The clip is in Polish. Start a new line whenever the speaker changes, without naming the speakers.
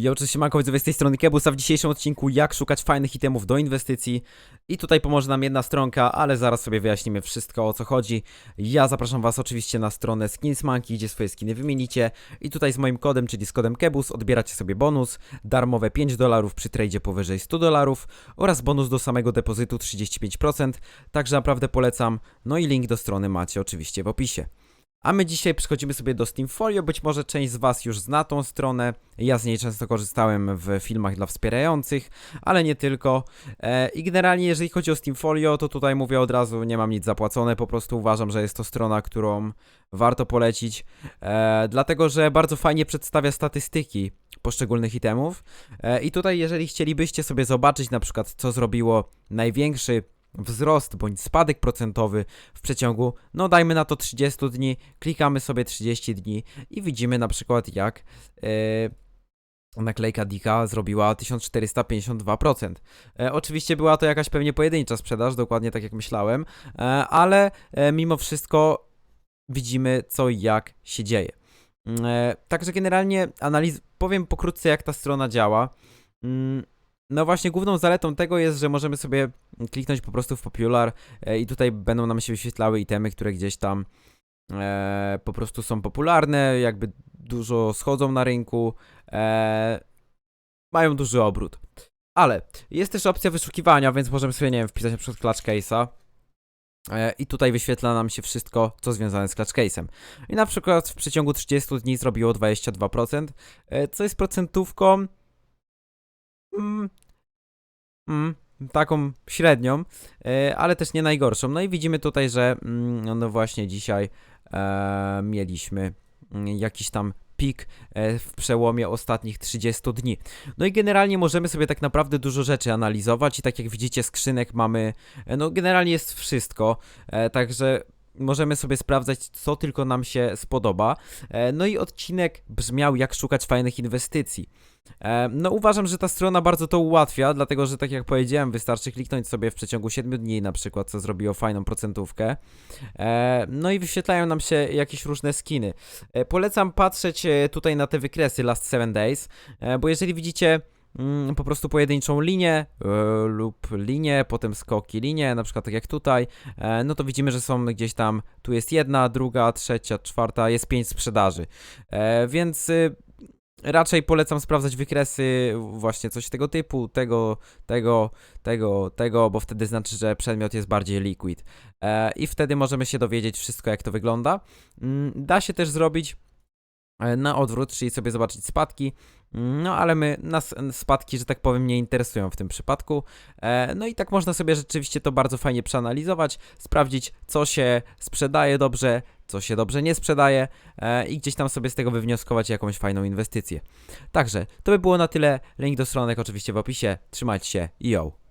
Ja oczywiście widzowie z tej strony Kebus, a w dzisiejszym odcinku jak szukać fajnych itemów do inwestycji i tutaj pomoże nam jedna stronka, ale zaraz sobie wyjaśnimy wszystko o co chodzi. Ja zapraszam was oczywiście na stronę Skinsmanki, gdzie swoje skiny wymienicie i tutaj z moim kodem, czyli z kodem Kebus odbieracie sobie bonus, darmowe 5 dolarów przy tradzie powyżej 100 dolarów oraz bonus do samego depozytu 35%, także naprawdę polecam, no i link do strony macie oczywiście w opisie. A my dzisiaj przechodzimy sobie do Steamfolio. Być może część z Was już zna tą stronę. Ja z niej często korzystałem w filmach dla wspierających, ale nie tylko. E, I generalnie, jeżeli chodzi o Steamfolio, to tutaj mówię od razu, nie mam nic zapłacone. Po prostu uważam, że jest to strona, którą warto polecić, e, dlatego że bardzo fajnie przedstawia statystyki poszczególnych itemów. E, I tutaj, jeżeli chcielibyście sobie zobaczyć, na przykład, co zrobiło największy wzrost bądź spadek procentowy w przeciągu, no dajmy na to 30 dni, klikamy sobie 30 dni i widzimy na przykład jak e, naklejka Dika zrobiła 1452%. E, oczywiście była to jakaś pewnie pojedyncza sprzedaż, dokładnie tak jak myślałem, e, ale e, mimo wszystko widzimy co i jak się dzieje. Mm, E, także generalnie analiz powiem pokrótce jak ta strona działa. Mm, no właśnie, główną zaletą tego jest, że możemy sobie kliknąć po prostu w Popular e, i tutaj będą nam się wyświetlały itemy, które gdzieś tam e, po prostu są popularne, jakby dużo schodzą na rynku, e, mają duży obrót. Ale jest też opcja wyszukiwania, więc możemy sobie, nie wiem, wpisać na przykład Clutch Case'a. E, I tutaj wyświetla nam się wszystko, co związane z Clutch Case'em. I na przykład w przeciągu 30 dni zrobiło 22%, e, co jest procentówką mm, mm, taką średnią, e, ale też nie najgorszą. No i widzimy tutaj, że mm, no właśnie dzisiaj e, mieliśmy mm, jakiś tam pik e, w przełomie ostatnich 30 dni. No i generalnie możemy sobie tak naprawdę dużo rzeczy analizować i tak jak widzicie skrzynek mamy, e, no generalnie jest wszystko, także możemy sobie sprawdzać co tylko nam się spodoba. E, no i odcinek brzmiał jak szukać fajnych inwestycji. E, No uważam, że ta strona bardzo to ułatwia, dlatego że tak jak powiedziałem, wystarczy kliknąć sobie w przeciągu 7 dni na przykład, co zrobiło fajną procentówkę. E, No i wyświetlają nam się jakieś różne skiny. Polecam patrzeć tutaj na te wykresy Last 7 Days, bo jeżeli widzicie mm, po prostu pojedynczą linię e, lub linię, potem skoki, linię, na przykład tak jak tutaj, e, no to widzimy, że są gdzieś tam, tu jest jedna, druga, trzecia, czwarta, jest pięć sprzedaży. E, Więc y, raczej polecam sprawdzać wykresy, właśnie coś tego typu, tego, tego, tego, tego, bo wtedy znaczy, że przedmiot jest bardziej liquid. I wtedy możemy się dowiedzieć wszystko, jak to wygląda. Mm, Da się też zrobić na odwrót, czyli sobie zobaczyć spadki. No ale my, nas spadki, że tak powiem, nie interesują w tym przypadku. E, No i tak można sobie rzeczywiście to bardzo fajnie przeanalizować, sprawdzić, co się sprzedaje dobrze, co się dobrze nie sprzedaje e, i gdzieś tam sobie z tego wywnioskować jakąś fajną inwestycję. Także to by było na tyle. Link do stronek oczywiście w opisie. Trzymajcie się i yo!